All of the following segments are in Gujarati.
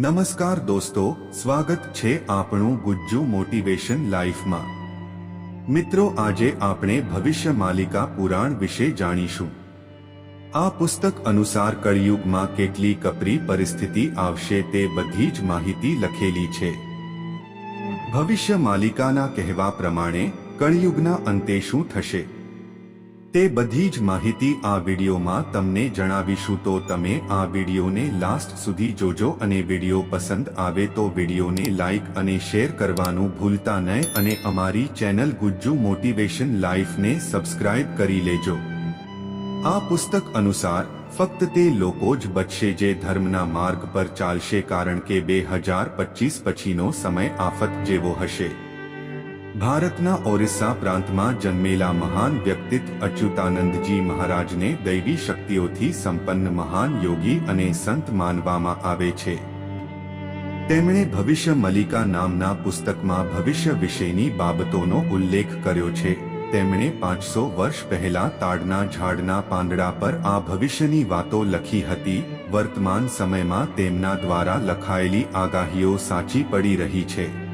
નમસ્કાર દોસ્તો, સ્વાગત છે આપણું ગુજ્જુ મોટિવેશન લાઈફમાં. મિત્રો, આજે આપણે ભવિષ્ય માલિકા પુરાણ વિશે જાણીશું. આ પુસ્તક અનુસાર કળિયુગમાં કેટલી કપરી પરિસ્થિતિ આવશે તે બધી જ માહિતી લખેલી છે. ભવિષ્ય માલિકાના કહેવા પ્રમાણે, કળિયુગના અંતે શું થશે? તે બધી જ માહિતી આ વિડીયોમાં તમને જણાવીશું. તો તમે આ વિડીયોને લાસ્ટ સુધી જોજો અને વીડિયો પસંદ આવે તો વિડીયોને લાઇક અને શેર કરવાનું ભૂલતા નહીં અને અમારી ચેનલ ગુજ્જુ મોટિવેશન લાઈફને સબસ્ક્રાઇબ કરી લેજો. આ પુસ્તક અનુસાર, ફક્ત તે લોકો જ બચશે જે ધર્મના માર્ગ પર ચાલશે કારણ કે બે હજાર પચીસ પછીનો સમય આફત જેવો હશે. ભારતના ઓરિસ્સા પ્રાંતમાં જન્મેલા મહાન વ્યક્તિત્વ અચ્યુતાનંદજી મહારાજને દૈવી શક્તિઓથી સંપન્ન મહાન યોગી અને સંત માનવામાં આવે છે. તેમણે ભવિષ્ય મલિકા નામના પુસ્તકમાં ભવિષ્ય વિશેની બાબતોનો ઉલ્લેખ કર્યો છે. તેમણે પાંચસો વર્ષ પહેલા તાડના ઝાડના પાંદડા પર આ ભવિષ્યની વાતો લખી હતી. વર્તમાન સમયમાં તેમના દ્વારા લખાયેલી આગાહીઓ સાચી પડી રહી છે.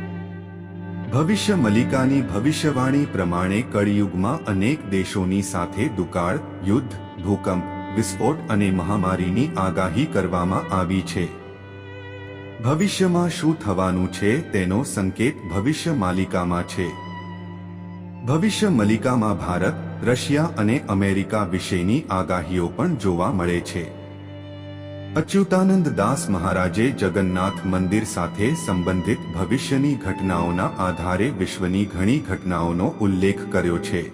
ભવિષ્ય મલિકાની ભવિષ્યવાણી પ્રમાણે કળિયુગમાં અનેક દેશોની સાથે દુકાળ, યુદ્ધ, ભૂકંપ, વિસ્ફોટ અને મહામારીની આગાહી કરવામાં આવી છે. ભવિષ્યમાં શું થવાનું છે તેનો સંકેત ભવિષ્ય માલિકામાં છે. ભવિષ્ય મલિકામાં ભારત, રશિયા અને અમેરિકા વિશેની આગાહીઓ પણ જોવા મળે છે. અચ્યુતાનંદ દાસ મહારાજે જગન્નાથ મંદિર સાથે સંબંધિત ભવિષ્યની ઘટનાઓના આધારે વિશ્વની ઘણી ઘટનાઓનો ઉલ્લેખ કર્યો છે.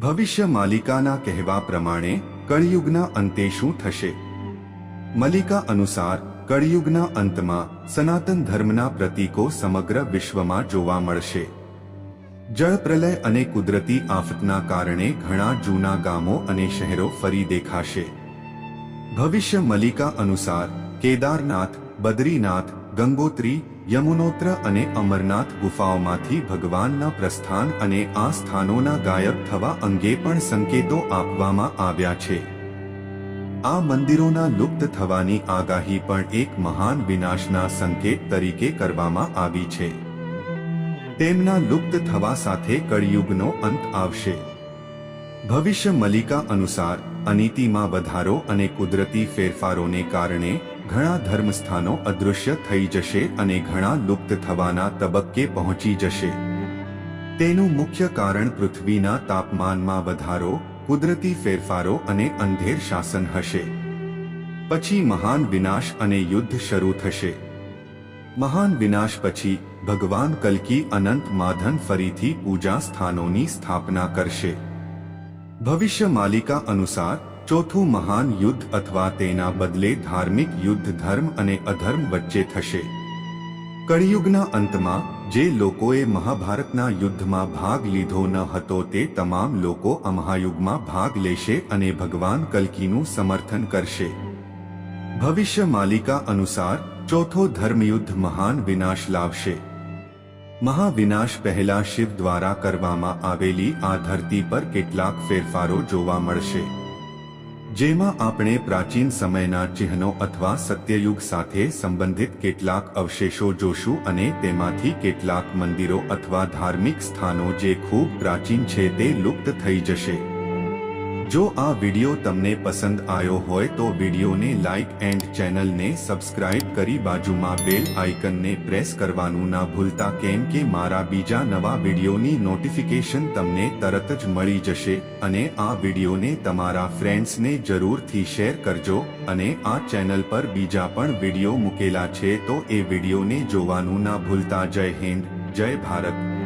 ભવિષ્ય માલિકાના કહેવા પ્રમાણે, કળિયુગના અંતે શું થશે? મલિકા અનુસાર, કળિયુગના અંતમાં સનાતન ધર્મના પ્રતીકો સમગ્ર વિશ્વમાં જોવા મળશે. જળપ્રલય અને કુદરતી આફતના કારણે ઘણા જૂના ગામો અને શહેરો ફરી દેખાશે. ભવિષ્ય મલિકા અનુસાર કેદારનાથ, બદ્રીનાથ, ગંગોત્રી, યમુનોત્ર અને અમરનાથ ગુફાઓમાંથી ભગવાનના પ્રસ્થાન અને આ સ્થાનોના ગાયબ થવા અંગે પણ સંકેતો આપવામાં આવ્યા છે. આ મંદિરોના લુપ્ત થવાની આગાહી પણ એક મહાન વિનાશના સંકેત તરીકે કરવામાં આવી છે. તેમના લુપ્ત થવા સાથે કળિયુગનો અંત આવશે. ભવિષ્ય મલિકા અનુસાર અનીતિમાં વધારો અને કુદરતી ફેરફારોને કારણે ઘણા ધર્મસ્થાનો અદૃશ્ય થઈ જશે અને ઘણા લુપ્ત થવાના તબક્કે પહોંચી જશે. તેનું મુખ્ય કારણ પૃથ્વીના તાપમાનમાં વધારો, કુદરતી ફેરફારો અને અંધેર શાસન હશે. પછી મહાન વિનાશ અને યુદ્ધ શરૂ થશે. મહાન વિનાશ પછી ભગવાન કલ્કી અનંત માધન ફરીથી પૂજા સ્થાનોની સ્થાપના કરશે. ભવિષ્ય માલિકા અનુસાર, ચોથું મહાન યુદ્ધ અથવા તેના બદલે ધાર્મિક યુદ્ધ ધર્મ અને અધર્મ વચ્ચે થશે. કળિયુગના અંતમાં, જે લોકોએ મહાભારતના યુદ્ધમાં ભાગ લીધો ન હતો તે તમામ લોકો અમહાયુગમાં ભાગ લેશે અને ભગવાન કલ્કીનું સમર્થન કરશે. ભવિષ્ય માલિકા અનુસાર, ચોથો ધર્મયુદ્ધ મહાન વિનાશ લાવશે. મહાવિનાશ પહેલા શિવ દ્વારા કરવામાં આવેલી આ ધરતી પર કેટલાક ફેરફારો જોવા મળશે. જેમાં આપણે પ્રાચીન સમયના ચિહ્નો અથવા સત્યયુગ સાથે સંબંધિત કેટલાક અવશેષો જોશું અને તેમાંથી કેટલાક મંદિરો અથવા ધાર્મિક સ્થાનો જે ખૂબ પ્રાચીન છે તે લુપ્ત થઈ જશે. જો આ વિડિયો તમને પસંદ આવ્યો હોય તો વિડિયોને લાઇક એન્ડ ચેનલને સબસ્ક્રાઇબ કરી બાજુમાં બેલ આઇકનને પ્રેસ કરવાનું ના ભૂલતા, કેમ કે મારા બીજા નવા વિડિયોની નોટિફિકેશન તમને તરત જ મળી જશે અને આ વિડિયોને તમારા ફ્રેન્ડ્સને જરૂરથી શેર કરજો અને આ ચેનલ પર બીજા પણ વિડિયો મૂકેલા છે તો એ વિડિયોને જોવાનું ના ભૂલતા. જય હિન્દ, જય ભારત.